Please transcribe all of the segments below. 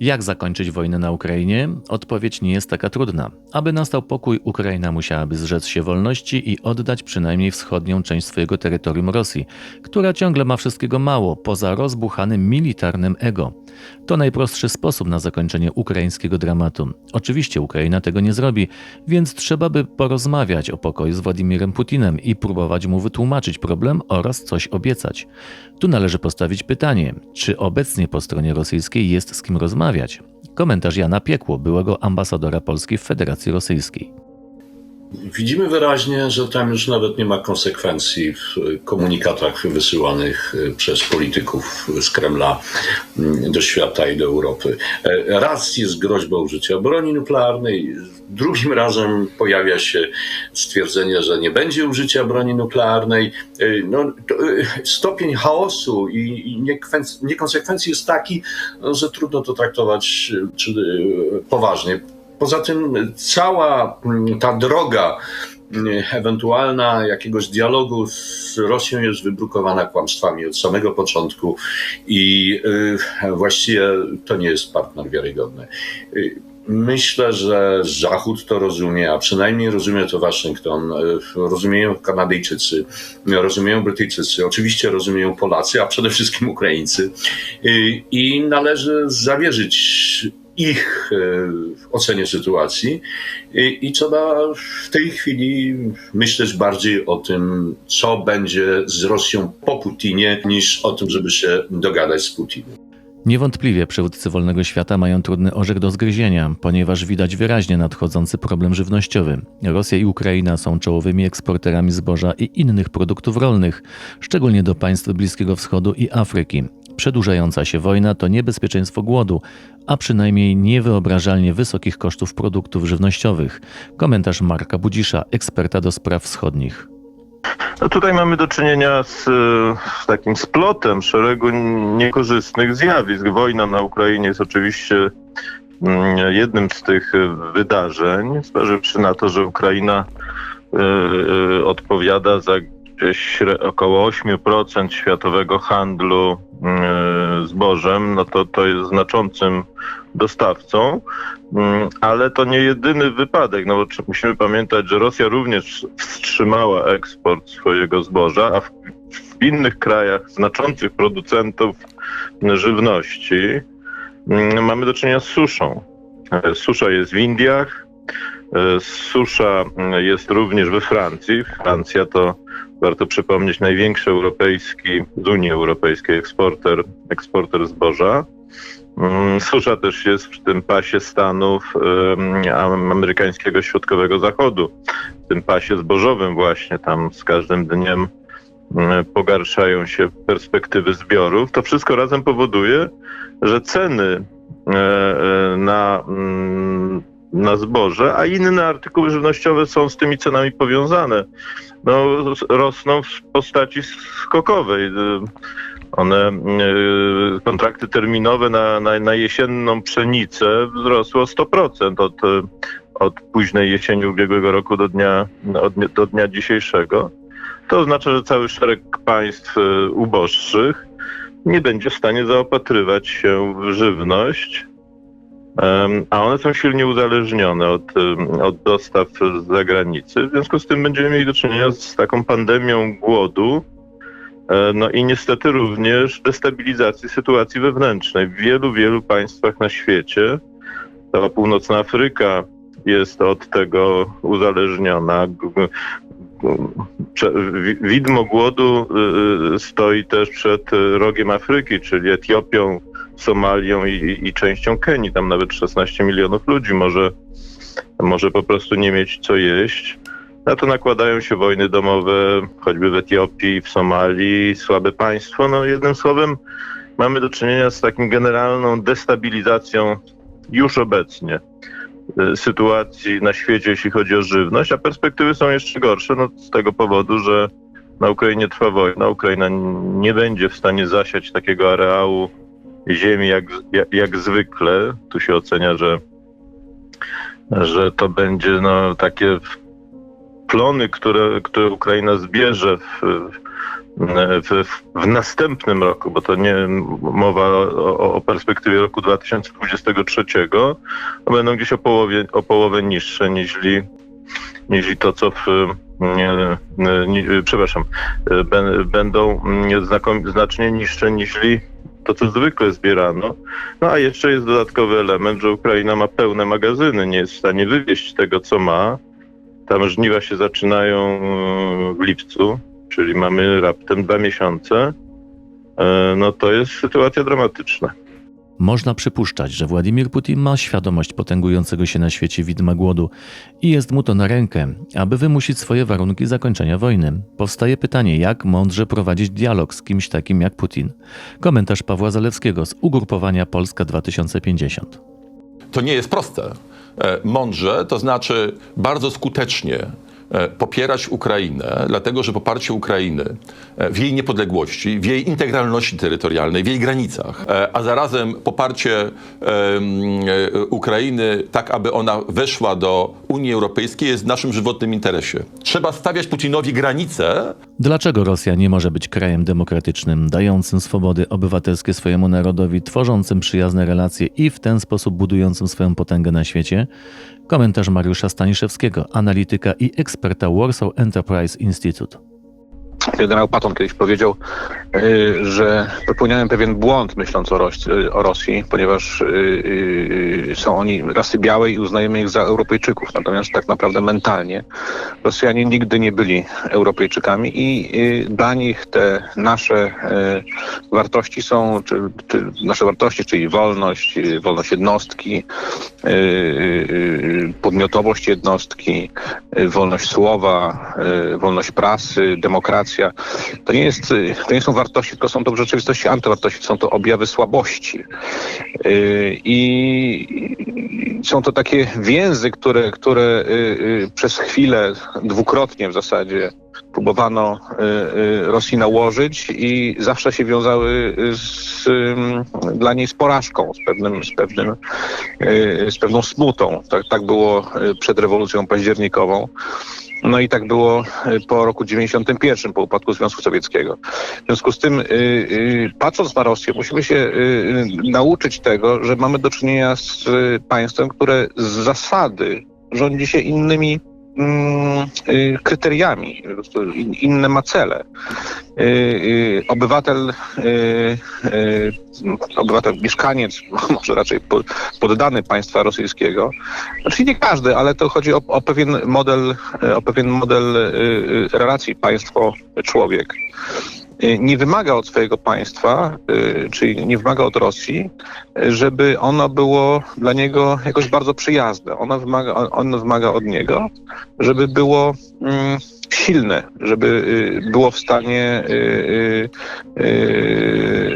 Jak zakończyć wojnę na Ukrainie? Odpowiedź nie jest taka trudna. Aby nastał pokój, Ukraina musiałaby zrzec się wolności i oddać przynajmniej wschodnią część swojego terytorium Rosji, która ciągle ma wszystkiego mało, poza rozbuchanym militarnym ego. To najprostszy sposób na zakończenie ukraińskiego dramatu. Oczywiście Ukraina tego nie zrobi, więc trzeba by porozmawiać o pokoju z Władimirem Putinem i próbować mu wytłumaczyć problem oraz coś obiecać. Tu należy postawić pytanie, czy obecnie po stronie rosyjskiej jest z kim rozmawiać? Komentarz Jana Piekło, byłego ambasadora Polski w Federacji Rosyjskiej. Widzimy wyraźnie, że tam już nawet nie ma konsekwencji w komunikatach wysyłanych przez polityków z Kremla do świata i do Europy. Raz jest groźba użycia broni nuklearnej, drugim razem pojawia się stwierdzenie, że nie będzie użycia broni nuklearnej. No, stopień chaosu i niekonsekwencji jest taki, że trudno to traktować poważnie. Poza tym cała ta droga ewentualna jakiegoś dialogu z Rosją jest wybrukowana kłamstwami od samego początku i właściwie to nie jest partner wiarygodny. Myślę, że Zachód to rozumie, a przynajmniej rozumie to Waszyngton, rozumieją Kanadyjczycy, rozumieją Brytyjczycy, oczywiście rozumieją Polacy, a przede wszystkim Ukraińcy. I należy zawierzyć ich ocenie sytuacji i, i trzeba w tej chwili myśleć bardziej o tym, co będzie z Rosją po Putinie, niż o tym, żeby się dogadać z Putinem. Niewątpliwie przywódcy wolnego świata mają trudny orzech do zgryzienia, ponieważ widać wyraźnie nadchodzący problem żywnościowy. Rosja i Ukraina są czołowymi eksporterami zboża i innych produktów rolnych, szczególnie do państw Bliskiego Wschodu i Afryki. Przedłużająca się wojna to niebezpieczeństwo głodu, a przynajmniej niewyobrażalnie wysokich kosztów produktów żywnościowych. Komentarz Marka Budzisza, eksperta do spraw wschodnich. No tutaj mamy do czynienia z, z, takim splotem szeregu niekorzystnych zjawisk. Wojna na Ukrainie jest oczywiście jednym z tych wydarzeń, zważywszy na to, że Ukraina y, y, odpowiada za około 8% światowego handlu e, zbożem, no to to jest znaczącym dostawcą, mm, ale to nie jedyny wypadek, no bo musimy pamiętać, że Rosja również wstrzymała eksport swojego zboża, a w, w innych krajach znaczących producentów żywności mm, mamy do czynienia z suszą. E, susza jest w Indiach, e, susza jest również we Francji. Francja to warto przypomnieć, największy europejski, z Unii Europejskiej eksporter, eksporter zboża. Mm, susza też jest w tym pasie Stanów amerykańskiego środkowego zachodu, w tym pasie zbożowym właśnie, tam z każdym dniem mm, pogarszają się perspektywy zbiorów. To wszystko razem powoduje, że ceny e, e, na mm, na zboże, a inne artykuły żywnościowe są z tymi cenami powiązane. No, rosną w postaci skokowej. One, y, kontrakty terminowe na, na, na jesienną pszenicę wzrosły o 100% od, od późnej jesieni ubiegłego roku do dnia, od, do dnia dzisiejszego. To oznacza, że cały szereg państw y, uboższych nie będzie w stanie zaopatrywać się w żywność, a one są silnie uzależnione od, od dostaw z zagranicy. W związku z tym będziemy mieli do czynienia z taką pandemią głodu, e, no i niestety również destabilizacji sytuacji wewnętrznej. W wielu, wielu państwach na świecie, cała północna Afryka jest od tego uzależniona. Widmo głodu y, y, stoi też przed rogiem Afryki, czyli Etiopią, Somalią i, i częścią Kenii. Tam nawet 16 milionów ludzi może, może po prostu nie mieć co jeść. Na to nakładają się wojny domowe, choćby w Etiopii, w Somalii, słabe państwo. No jednym słowem mamy do czynienia z taką generalną destabilizacją już obecnie y, sytuacji na świecie, jeśli chodzi o żywność, a perspektywy są jeszcze gorsze no, z tego powodu, że na Ukrainie trwa wojna. Ukraina nie będzie w stanie zasiać takiego areału ziemi jak, jak, jak zwykle. Tu się ocenia, że, że to będzie no, takie plony, które, które Ukraina zbierze w, w, w następnym roku, bo to nie mowa o, o perspektywie roku 2023, to będą gdzieś o połowie, o połowę niższe niż, niż to, co w. Nie, nie, przepraszam, bę- będą znakom, znacznie niższe niż to, co zwykle zbierano. No a jeszcze jest dodatkowy element, że Ukraina ma pełne magazyny, nie jest w stanie wywieźć tego, co ma. Tam żniwa się zaczynają e, w lipcu, czyli mamy raptem dwa miesiące. E, No to jest sytuacja dramatyczna. Można przypuszczać, że Władimir Putin ma świadomość potęgującego się na świecie widma głodu i jest mu to na rękę, aby wymusić swoje warunki zakończenia wojny. Powstaje pytanie, jak mądrze prowadzić dialog z kimś takim jak Putin. Komentarz Pawła Zalewskiego z ugrupowania Polska 2050. To nie jest proste. E, Mądrze, to znaczy bardzo skutecznie popierać Ukrainę, dlatego że poparcie Ukrainy e, w jej niepodległości, w jej integralności terytorialnej, w jej granicach, e, a zarazem poparcie e, Ukrainy tak, aby ona weszła do Unii Europejskiej jest w naszym żywotnym interesie. Trzeba stawiać Putinowi granice, Dlaczego Rosja nie może być krajem demokratycznym, dającym swobody obywatelskie swojemu narodowi, tworzącym przyjazne relacje i w ten sposób budującym swoją potęgę na świecie? Komentarz Mariusza Staniszewskiego, analityka i eksperta Warsaw Enterprise Institute. Generał Patton kiedyś powiedział, y, że popełniałem pewien błąd myśląc o, o Rosji, ponieważ y, y, są oni rasy białej i uznajemy ich za Europejczyków. Natomiast tak naprawdę mentalnie Rosjanie nigdy nie byli Europejczykami i dla nich te nasze wartości są, czy, czy nasze wartości, czyli wolność, wolność jednostki, podmiotowość jednostki, wolność słowa, wolność prasy, demokracja. To nie, jest, to nie są wartości, tylko są to w rzeczywistości antywartości, są to objawy słabości. Y, I są to takie więzy, które, które y, y, przez chwilę, dwukrotnie w zasadzie, próbowano Rosji nałożyć i zawsze się wiązały z, dla niej z porażką, z, pewnym, z, pewnym, z pewną smutą. Tak, tak było przed rewolucją październikową. No i tak było y, po roku 91, po upadku Związku Sowieckiego. W związku z tym, y, y, patrząc na Rosję, musimy się nauczyć tego, że mamy do czynienia z państwem, które z zasady rządzi się innymi kryteriami, po prostu in, inne ma cele. Y, y, Obywatel, y, y, obywatel, mieszkaniec, może raczej po- poddany państwa rosyjskiego, znaczy nie każdy, ale to chodzi o, o pewien model, o pewien model y, y, relacji państwo-człowiek. Y, Nie wymaga od swojego państwa, y, czyli nie wymaga od Rosji, y, żeby ono było dla niego jakoś bardzo przyjazne. Ono wymaga, on- ono wymaga od niego, żeby było mm, silne, żeby było w stanie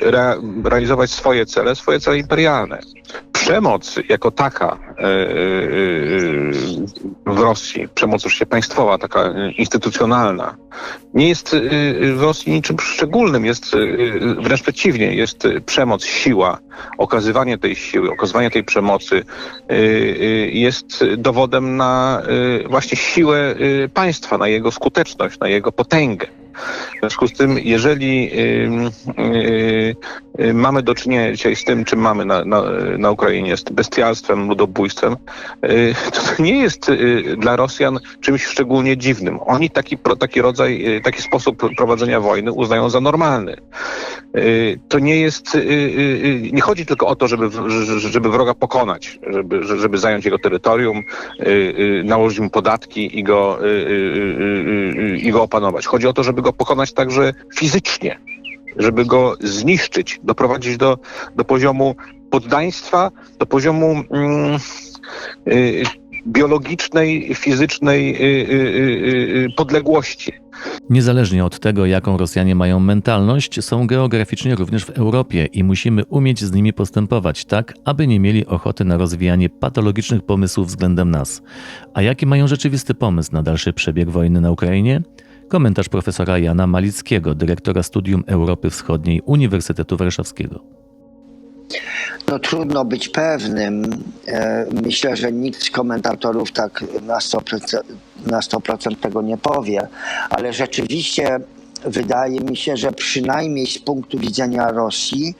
rea, realizować swoje cele, swoje cele imperialne. Przemoc jako taka y, y, y, w Rosji, przemoc oczywiście państwowa, taka instytucjonalna, nie jest w Rosji niczym szczególnym, jest wręcz przeciwnie, jest przemoc, siła, okazywanie tej siły, okazywanie tej przemocy jest dowodem na właśnie siłę państwa, na jego skuteczność, na jego potęgę. W związku z tym, jeżeli y, y, y, mamy do czynienia dzisiaj z tym, czym mamy na, na, na Ukrainie, z bestialstwem, ludobójstwem, to, nie jest dla Rosjan czymś szczególnie dziwnym. Oni taki, taki rodzaj, taki sposób prowadzenia wojny uznają za normalny. To nie jest, nie chodzi tylko o to, żeby, żeby wroga pokonać, żeby, że- żeby zająć jego terytorium, nałożyć mu podatki i go, i go opanować. Chodzi o to, żeby go pokonać także fizycznie, żeby go zniszczyć, doprowadzić do, do poziomu poddaństwa, do poziomu mm, y, biologicznej, fizycznej y, y, y, y, podległości. Niezależnie od tego, jaką Rosjanie mają mentalność, są geograficznie również w Europie i musimy umieć z nimi postępować tak, aby nie mieli ochoty na rozwijanie patologicznych pomysłów względem nas. A jaki mają rzeczywisty pomysł na dalszy przebieg wojny na Ukrainie? Komentarz profesora Jana Malickiego, dyrektora Studium Europy Wschodniej Uniwersytetu Warszawskiego. No trudno być pewnym. E, Myślę, że nikt z komentatorów tak na 100%, na 100% tego nie powie, ale rzeczywiście wydaje mi się, że przynajmniej z punktu widzenia Rosji,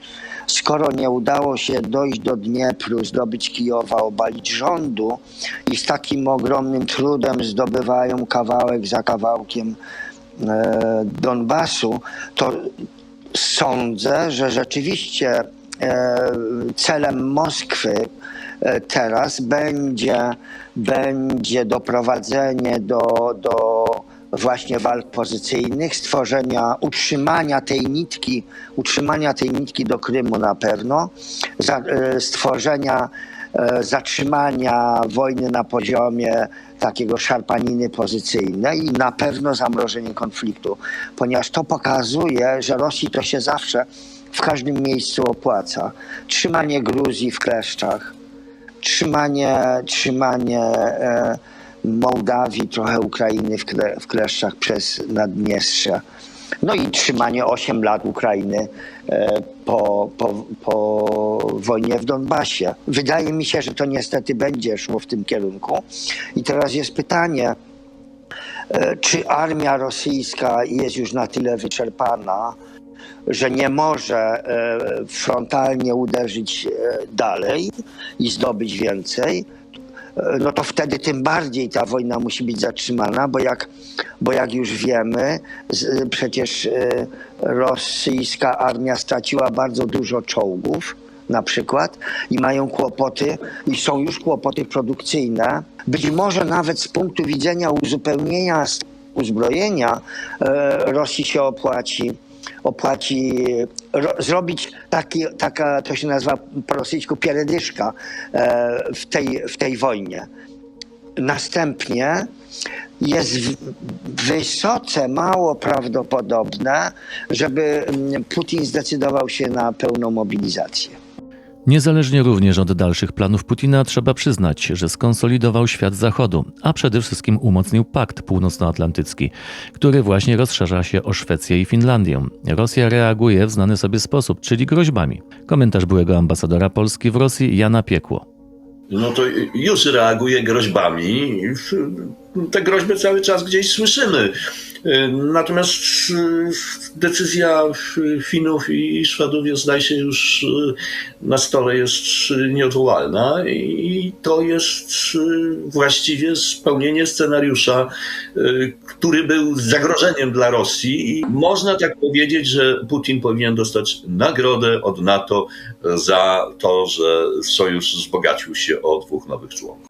skoro nie udało się dojść do Dniepru, zdobyć Kijowa, obalić rządu i z takim ogromnym trudem zdobywają kawałek za kawałkiem e, Donbasu, to sądzę, że rzeczywiście e, celem Moskwy e, teraz będzie, będzie doprowadzenie do, do właśnie walk pozycyjnych, stworzenia, utrzymania tej nitki, utrzymania tej nitki do Krymu na pewno, e, stworzenia, e, zatrzymania wojny na poziomie takiego szarpaniny pozycyjnej i na pewno zamrożenie konfliktu, ponieważ to pokazuje, że Rosji to się zawsze w każdym miejscu opłaca. Trzymanie Gruzji w kleszczach, trzymanie, trzymanie e, Mołdawii, trochę Ukrainy w, kle, w kleszczach przez Naddniestrze. No i trzymanie 8 lat Ukrainy e, po, po, po wojnie w Donbasie. Wydaje mi się, że to niestety będzie szło w tym kierunku. I teraz jest pytanie, e, czy armia rosyjska jest już na tyle wyczerpana, że nie może e, frontalnie uderzyć dalej i zdobyć więcej, no to wtedy tym bardziej ta wojna musi być zatrzymana, bo jak, bo jak już wiemy, z, przecież e, rosyjska armia straciła bardzo dużo czołgów na przykład i mają kłopoty i są już kłopoty produkcyjne. Być może nawet z punktu widzenia uzupełnienia uzbrojenia e, Rosji się opłaci opłaci ro, zrobić taki, taka, to się nazywa po rosyjsku pieredyszka e, w, tej, w tej wojnie. Następnie jest wysoce mało prawdopodobne, żeby mm, Putin zdecydował się na pełną mobilizację. Niezależnie również od dalszych planów Putina, trzeba przyznać, że skonsolidował świat Zachodu, a przede wszystkim umocnił Pakt Północnoatlantycki, który właśnie rozszerza się o Szwecję i Finlandię. Rosja reaguje w znany sobie sposób, czyli groźbami. Komentarz byłego ambasadora Polski w Rosji Jana Piekło. No to już reaguje groźbami. Te groźby cały czas gdzieś słyszymy. Natomiast decyzja Finów i Szwedów jest, zdaje się, już na stole jest nieodwołalna i to jest właściwie spełnienie scenariusza, który był zagrożeniem dla Rosji. I można tak powiedzieć, że Putin powinien dostać nagrodę od NATO za to, że sojusz wzbogacił się o dwóch nowych członków.